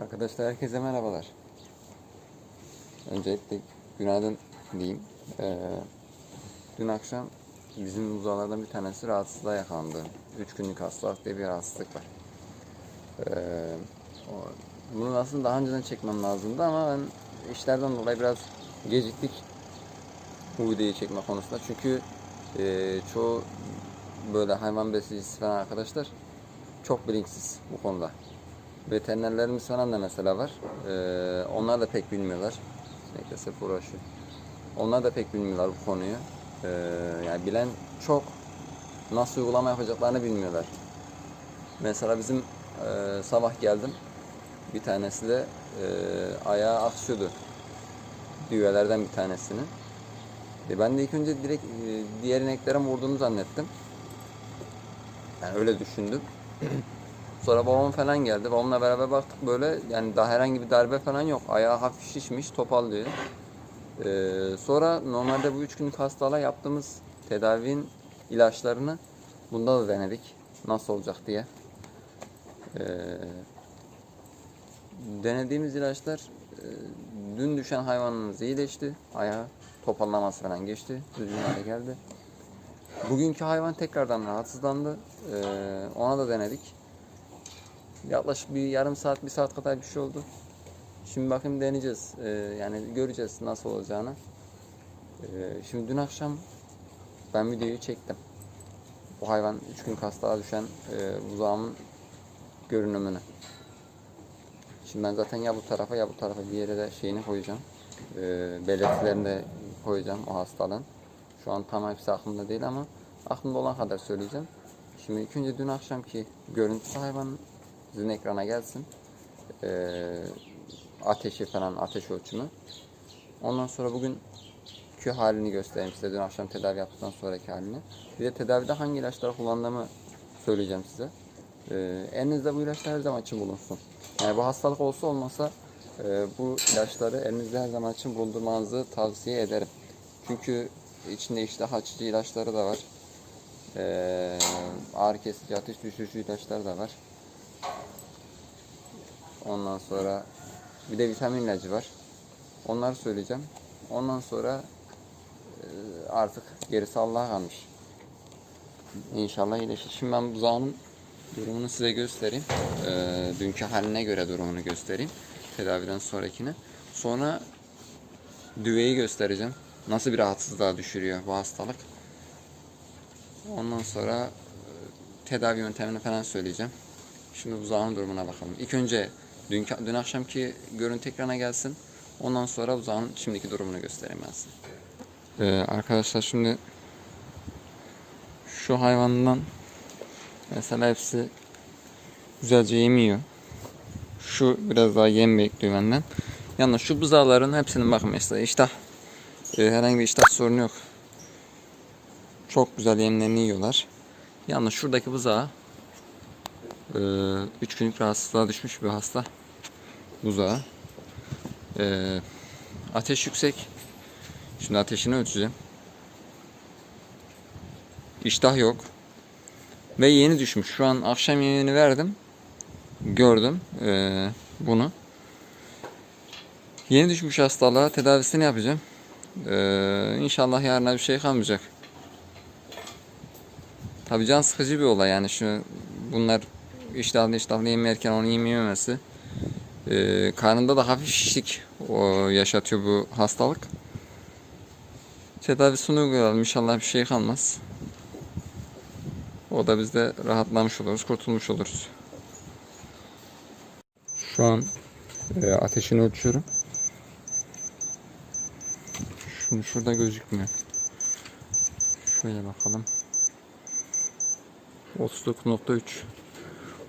Arkadaşlar herkese merhabalar. Öncelikle günaydın diyeyim. Ee, dün akşam bizim uzağlardan bir tanesi rahatsızlığa yakalandı. 3 günlük hastalık diye bir rahatsızlık var. Ee, o- bunu aslında daha önceden çekmem lazımdı ama ben işlerden dolayı biraz geciktik bu videoyu çekme konusunda. Çünkü e, çoğu böyle hayvan besicisi falan arkadaşlar çok bilinçsiz bu konuda. Veterinerlerimiz falan da mesela var. Ee, onlar da pek bilmiyorlar. Sinekle hep uğraşıyor. Onlar da pek bilmiyorlar bu konuyu. Ee, yani bilen çok nasıl uygulama yapacaklarını bilmiyorlar. Mesela bizim e, sabah geldim. Bir tanesi de e, ayağı aksıyordu. Düğelerden bir tanesinin. E, ben de ilk önce direkt e, diğer ineklere vurduğunu zannettim. Yani öyle düşündüm. Sonra babam falan geldi. Babamla beraber baktık böyle yani daha herhangi bir darbe falan yok. Ayağı hafif şişmiş, topallıyor. Ee, sonra normalde bu üç günlük hastalığa yaptığımız tedavinin ilaçlarını bunda da denedik. Nasıl olacak diye. Ee, denediğimiz ilaçlar e, dün düşen hayvanımız iyileşti. Ayağı topallaması falan geçti. Düzgün hale geldi. Bugünkü hayvan tekrardan rahatsızlandı. Ee, ona da denedik. Yaklaşık bir yarım saat, bir saat kadar bir şey oldu. Şimdi bakayım deneyeceğiz. Ee, yani göreceğiz nasıl olacağını. Ee, şimdi dün akşam ben videoyu çektim. Bu hayvan 3 gün hastalığa düşen e, buzağımın görünümünü. Şimdi ben zaten ya bu tarafa ya bu tarafa bir yere de şeyini koyacağım. Ee, belirtilerini de koyacağım o hastalığın. Şu an tam hepsi aklımda değil ama aklımda olan kadar söyleyeceğim. Şimdi ilk önce dün akşamki görüntüsü hayvanın sizin ekrana gelsin. Ee, ateşi falan, ateş ölçümü. Ondan sonra bugünkü halini göstereyim size. Dün akşam tedavi yaptıktan sonraki halini. Bir de tedavide hangi ilaçları kullandığımı söyleyeceğim size. Ee, elinizde bu ilaçlar her zaman için bulunsun. Yani bu hastalık olsa olmasa e, bu ilaçları elinizde her zaman için bulundurmanızı tavsiye ederim. Çünkü içinde iştah açıcı ilaçları da var. Ee, ağrı kesici, ateş düşürücü ilaçlar da var. Ondan sonra bir de vitamin ilacı var. Onları söyleyeceğim. Ondan sonra e, artık gerisi Allah'a kalmış. İnşallah iyileşir. Şimdi ben buzağının durumunu size göstereyim. Ee, dünkü haline göre durumunu göstereyim. Tedaviden sonrakini. Sonra düveyi göstereceğim. Nasıl bir rahatsızlığa düşürüyor bu hastalık. Ondan sonra e, tedavi yöntemini falan söyleyeceğim. Şimdi buzağın durumuna bakalım. İlk önce dün, dün akşamki görüntü ekrana gelsin. Ondan sonra buzağın şimdiki durumunu göstereyim ben size. Ee, arkadaşlar şimdi şu hayvandan mesela hepsi güzelce yemiyor. Şu biraz daha yem bekliyor benden. Yalnız şu buzağların hepsinin bakın mesela iştah e, herhangi bir iştah sorunu yok. Çok güzel yemlerini yiyorlar. Yalnız şuradaki buzağı 3 günlük rahatsızlığa düşmüş bir hasta buzağı. E, ateş yüksek. Şimdi ateşini ölçeceğim. İştah yok. Ve yeni düşmüş. Şu an akşam yemeğini verdim. Gördüm e, bunu. Yeni düşmüş hastalığa tedavisini yapacağım. Ee, inşallah yarına bir şey kalmayacak. Tabii can sıkıcı bir olay yani şu bunlar iştahlı iştahlı yemerken onu yememesi. Ee, karnında da hafif şişlik o yaşatıyor bu hastalık. Tedavisini uygulayalım inşallah bir şey kalmaz. O da biz de rahatlamış oluruz, kurtulmuş oluruz. Şu an e, ateşini ölçüyorum. Şimdi şurada gözükmüyor. Şöyle bakalım. 39.3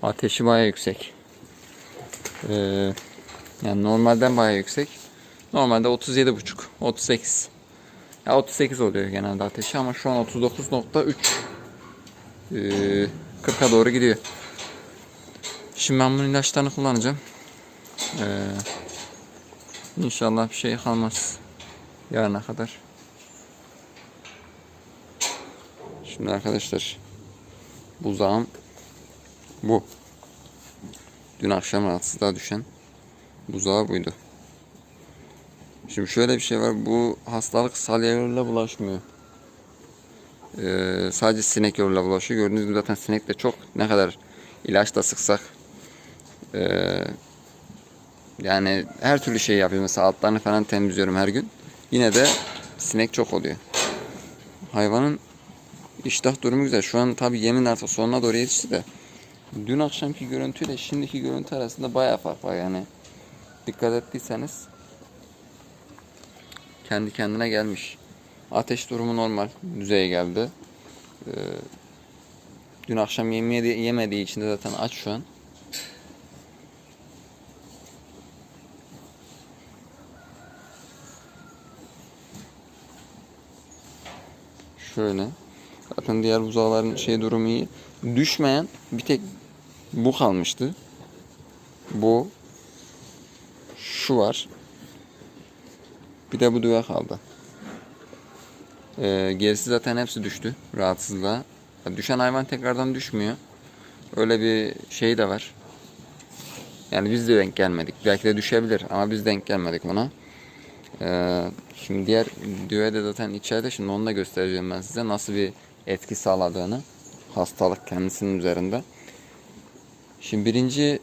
Ateşi baya yüksek. Ee, yani normalden baya yüksek. Normalde 37.5 38 ya 38 oluyor genelde ateşi ama şu an 39.3 ee, 40'a doğru gidiyor. Şimdi ben bunun ilaçlarını kullanacağım. Ee, inşallah bir şey kalmaz yarına kadar. Şimdi arkadaşlar buzağım bu. Dün akşam rahatsızlığa düşen Buzağı buydu. Şimdi şöyle bir şey var. Bu hastalık salya yoluyla bulaşmıyor. Ee, sadece sinek yoluyla bulaşıyor. Gördüğünüz gibi zaten sinek de çok. Ne kadar ilaç da sıksak ee, yani her türlü şey yapıyorum. Mesela altlarını falan temizliyorum her gün. Yine de sinek çok oluyor. Hayvanın iştah durumu güzel. Şu an tabii yemin artık sonuna doğru yetişti de. Dün akşamki görüntüyle şimdiki görüntü arasında bayağı fark var yani. Dikkat ettiyseniz kendi kendine gelmiş. Ateş durumu normal düzeye geldi. Ee, dün akşam yemedi, yemediği için de zaten aç şu an. Şöyle. Zaten diğer buzağların şey durumu iyi. Düşmeyen bir tek bu kalmıştı. Bu. Şu var. Bir de bu düve kaldı. Ee, gerisi zaten hepsi düştü rahatsızlığa. Düşen hayvan tekrardan düşmüyor. Öyle bir şey de var. Yani biz de denk gelmedik. Belki de düşebilir ama biz denk gelmedik ona. Ee, şimdi diğer düve de zaten içeride. Şimdi onu da göstereceğim ben size. Nasıl bir etki sağladığını. Hastalık kendisinin üzerinde. Şimdi birinci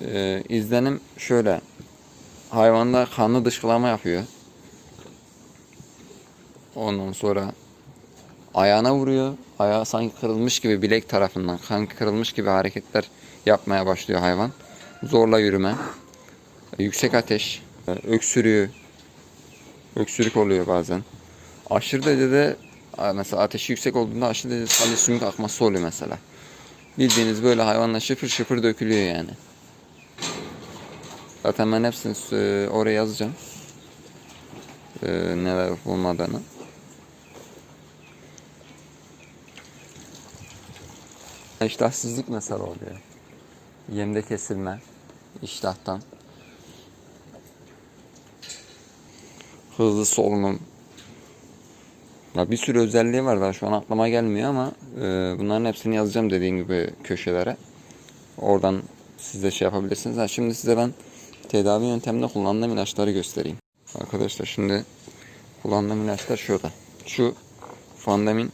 e, izlenim şöyle. Hayvanda kanlı dışkılama yapıyor. Ondan sonra ayağına vuruyor. Ayağı sanki kırılmış gibi bilek tarafından sanki kırılmış gibi hareketler yapmaya başlıyor hayvan. Zorla yürüme. Yüksek ateş. Öksürüyor. Öksürük oluyor bazen. Aşırı derecede mesela ateşi yüksek olduğunda aşırı derecede salya sümük akması oluyor mesela. Bildiğiniz böyle hayvanla şıpır şıpır dökülüyor yani. Zaten ben hepsini e, oraya yazacağım. Ee, neler olmadığını. İştahsızlık mesela oluyor. Yemde kesilme. iştahtan. Hızlı solunum. Ya bir sürü özelliği var daha şu an aklıma gelmiyor ama e, bunların hepsini yazacağım dediğim gibi köşelere. Oradan siz de şey yapabilirsiniz. Ha, şimdi size ben tedavi yönteminde kullandığım ilaçları göstereyim. Arkadaşlar şimdi kullandığım ilaçlar şurada. Şu Fandamin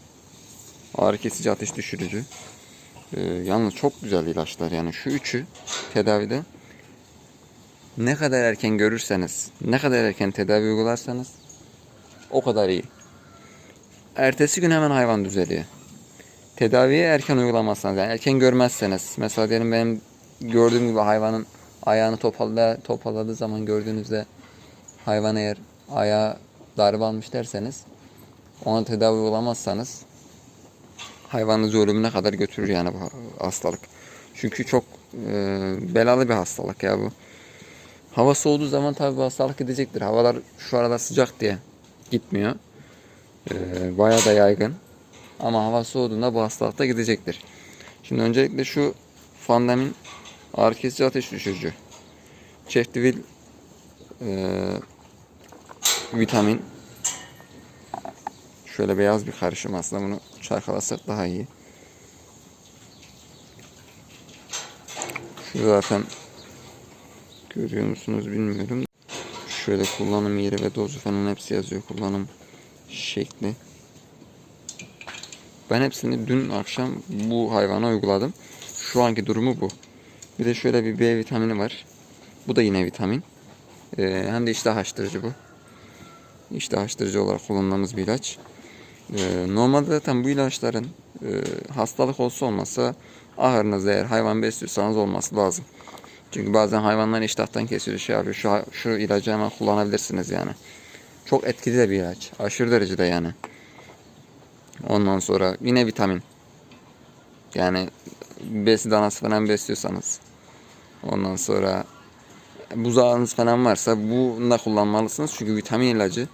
ağrı kesici ateş düşürücü. Ee, yalnız çok güzel ilaçlar yani şu üçü tedavide ne kadar erken görürseniz, ne kadar erken tedavi uygularsanız o kadar iyi. Ertesi gün hemen hayvan düzeliyor. Tedaviyi erken uygulamazsanız, yani erken görmezseniz, mesela diyelim benim gördüğüm gibi hayvanın ayağını toparla, toparladığı zaman gördüğünüzde hayvan eğer ayağı darbe almış derseniz ona tedavi uygulamazsanız hayvanınızı ölümüne kadar götürür yani bu hastalık. Çünkü çok e, belalı bir hastalık ya bu. Hava soğuduğu zaman tabi bu hastalık gidecektir. Havalar şu aralar sıcak diye gitmiyor. E, bayağı da yaygın. Ama hava soğuduğunda bu hastalık da gidecektir. Şimdi öncelikle şu fandamin ağrı kesici ateş düşürücü. Çeftivil e, vitamin Şöyle beyaz bir karışım aslında bunu çarkalasak daha iyi. Şu zaten görüyor musunuz bilmiyorum. Şöyle kullanım yeri ve dozu falan hepsi yazıyor. Kullanım şekli. Ben hepsini dün akşam bu hayvana uyguladım. Şu anki durumu bu. Bir de şöyle bir B vitamini var. Bu da yine vitamin. Ee, hem de iştah açtırıcı bu. İştah açtırıcı olarak kullandığımız bir ilaç. Ee, normalde zaten bu ilaçların e, hastalık olsa olmasa ahırınızda eğer hayvan besliyorsanız olması lazım. Çünkü bazen hayvanlar iştahtan kesiyor şey yapıyor. Şu, şu ilacı hemen kullanabilirsiniz yani. Çok etkili de bir ilaç. Aşırı derecede yani. Ondan sonra yine vitamin. Yani besi danası falan besliyorsanız. Ondan sonra buzağınız falan varsa bunu da kullanmalısınız. Çünkü vitamin ilacı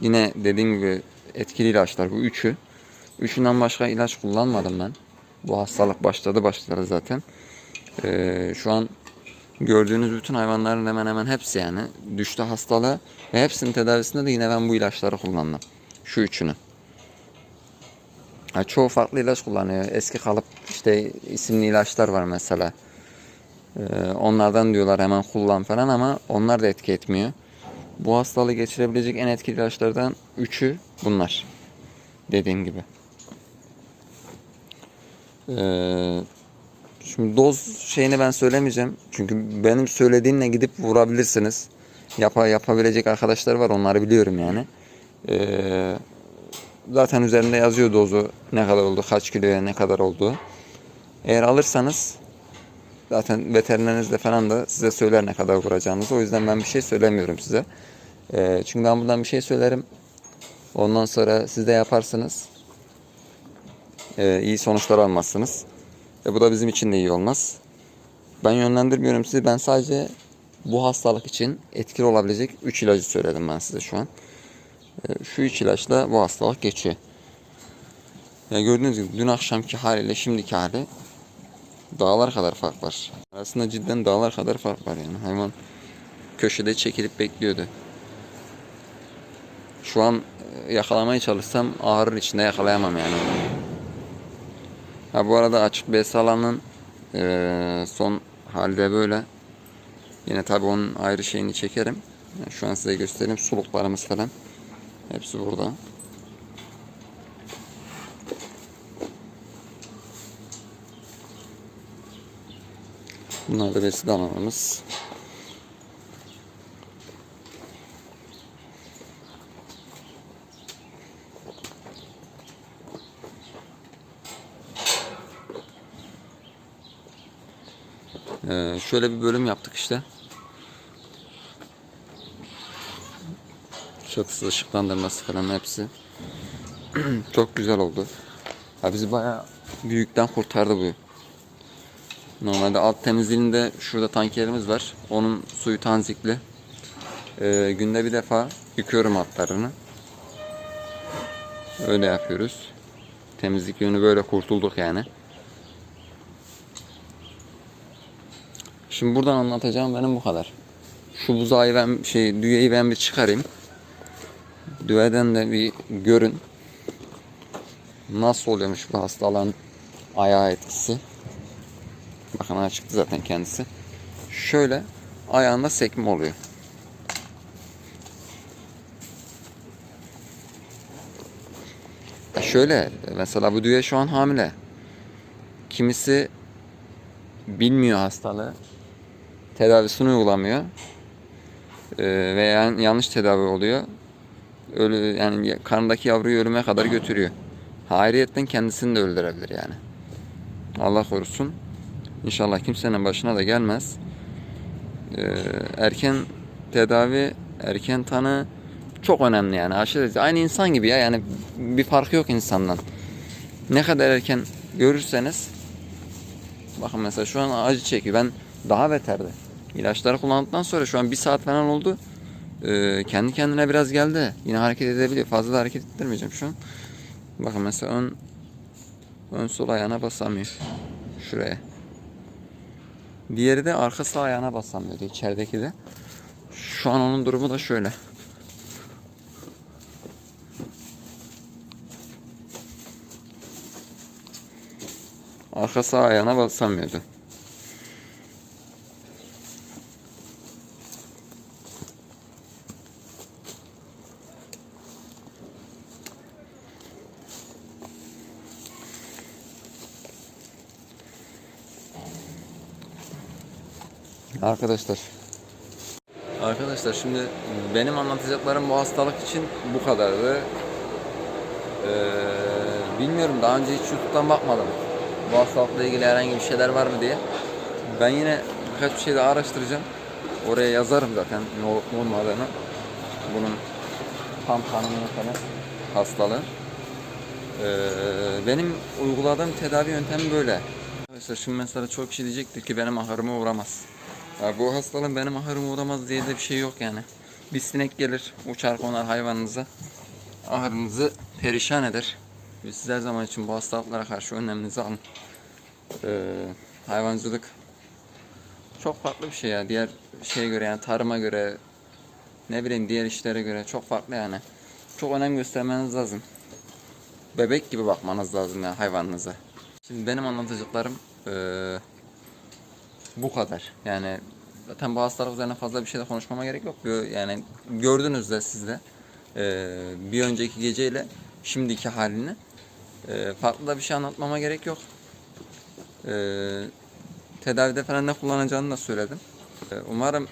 yine dediğim gibi etkili ilaçlar bu üçü. Üçünden başka ilaç kullanmadım ben. Bu hastalık başladı başladı zaten. Ee, şu an gördüğünüz bütün hayvanların hemen hemen hepsi yani düştü hastalığı ve hepsinin tedavisinde de yine ben bu ilaçları kullandım. Şu üçünü. Yani çoğu farklı ilaç kullanıyor. Eski kalıp işte isimli ilaçlar var mesela. Ee, onlardan diyorlar hemen kullan falan ama onlar da etki etmiyor. Bu hastalığı geçirebilecek en etkili ilaçlardan üçü bunlar. Dediğim gibi. Ee, şimdi doz şeyini ben söylemeyeceğim. Çünkü benim söylediğimle gidip vurabilirsiniz. Yapa, yapabilecek arkadaşlar var onları biliyorum yani. Ee, zaten üzerinde yazıyor dozu ne kadar oldu, kaç kiloya ne kadar olduğu. Eğer alırsanız zaten veterinerinizde falan da size söyler ne kadar vuracağınızı. O yüzden ben bir şey söylemiyorum size. Ee, çünkü ben buradan bir şey söylerim. Ondan sonra siz de yaparsınız. Ee, iyi sonuçlar almazsınız. E, bu da bizim için de iyi olmaz. Ben yönlendirmiyorum sizi. Ben sadece bu hastalık için etkili olabilecek 3 ilacı söyledim ben size şu an. Ee, şu 3 ilaçla bu hastalık geçiyor. Ya gördüğünüz gibi dün akşamki haliyle şimdiki hali dağlar kadar fark var. Aslında cidden dağlar kadar fark var yani. Hayvan köşede çekilip bekliyordu. Şu an e, yakalamaya çalışsam ağrın içinde yakalayamam yani. Ha bu arada açık bes alanın e, son halde böyle. Yine tabi onun ayrı şeyini çekerim. Yani şu an size göstereyim suluklarımız falan. Hepsi burada. Bunlar da besi danalarımız. Ee, şöyle bir bölüm yaptık işte. Çatısı, ışıklandırması falan hepsi. Çok güzel oldu. Ha bizi bayağı büyükten kurtardı bu. Normalde alt temizliğinde şurada tankerimiz var. Onun suyu tanzikli. Ee, günde bir defa yıkıyorum altlarını. Öyle yapıyoruz. Temizlik yönü böyle kurtulduk yani. Şimdi buradan anlatacağım benim bu kadar. Şu buzağı ben şey düğeyi ben bir çıkarayım. Düğeden de bir görün. Nasıl oluyormuş bu hastalığın ayağı etkisi. Bakın ayağı çıktı zaten kendisi. Şöyle ayağında sekme oluyor. Ya Şöyle mesela bu düğe şu an hamile. Kimisi bilmiyor hastalığı. Tedavisini uygulamıyor. Ee, veya yanlış tedavi oluyor. Ölü yani karnındaki yavruyu ölüme kadar götürüyor. Hayriyetten kendisini de öldürebilir yani. Allah korusun. İnşallah kimsenin başına da gelmez. Ee, erken tedavi, erken tanı çok önemli yani. Aşırı aynı insan gibi ya yani bir farkı yok insandan. Ne kadar erken görürseniz bakın mesela şu an acı çekiyor. Ben daha beterdi. İlaçları kullandıktan sonra şu an bir saat falan oldu. Ee, kendi kendine biraz geldi. Yine hareket edebiliyor. Fazla da hareket ettirmeyeceğim şu an. Bakın mesela ön ön sol ayağına basamıyor. Şuraya. Diğeri de arka sağ ayağına basamıyordu içerideki de. Şu an onun durumu da şöyle. Arka sağ ayağına basamıyordu. Arkadaşlar. Arkadaşlar şimdi benim anlatacaklarım bu hastalık için bu kadardı. Ee, bilmiyorum daha önce hiç YouTube'dan bakmadım. Bu hastalıkla ilgili herhangi bir şeyler var mı diye. Ben yine birkaç bir şey daha araştıracağım. Oraya yazarım zaten ne olup olmadığını. Bunun tam tanımını falan hastalığı. Ee, benim uyguladığım tedavi yöntemi böyle. Arkadaşlar şimdi mesela çok kişi diyecektir ki benim ahırıma uğramaz. Ya bu hastalığın benim ahırıma uğramaz diye de bir şey yok yani. Bir sinek gelir, uçar konar hayvanınıza. Ahırınızı perişan eder. Siz her zaman için bu hastalıklara karşı önleminizi alın. Ee, hayvancılık çok farklı bir şey ya. Diğer şeye göre yani tarıma göre ne bileyim diğer işlere göre çok farklı yani. Çok önem göstermeniz lazım. Bebek gibi bakmanız lazım ya hayvanınıza. Şimdi benim anlatacaklarım eee Bu kadar. Yani zaten bu hastalık üzerine fazla bir şey de konuşmama gerek yok. Yani gördünüz de siz de Ee, bir önceki geceyle şimdiki halini. Ee, farklı da bir şey anlatmama gerek yok. Ee, tedavide falan ne kullanacağını da söyledim. Umarım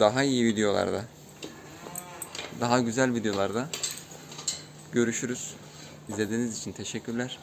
daha iyi videolarda, daha güzel videolarda görüşürüz. İzlediğiniz için teşekkürler.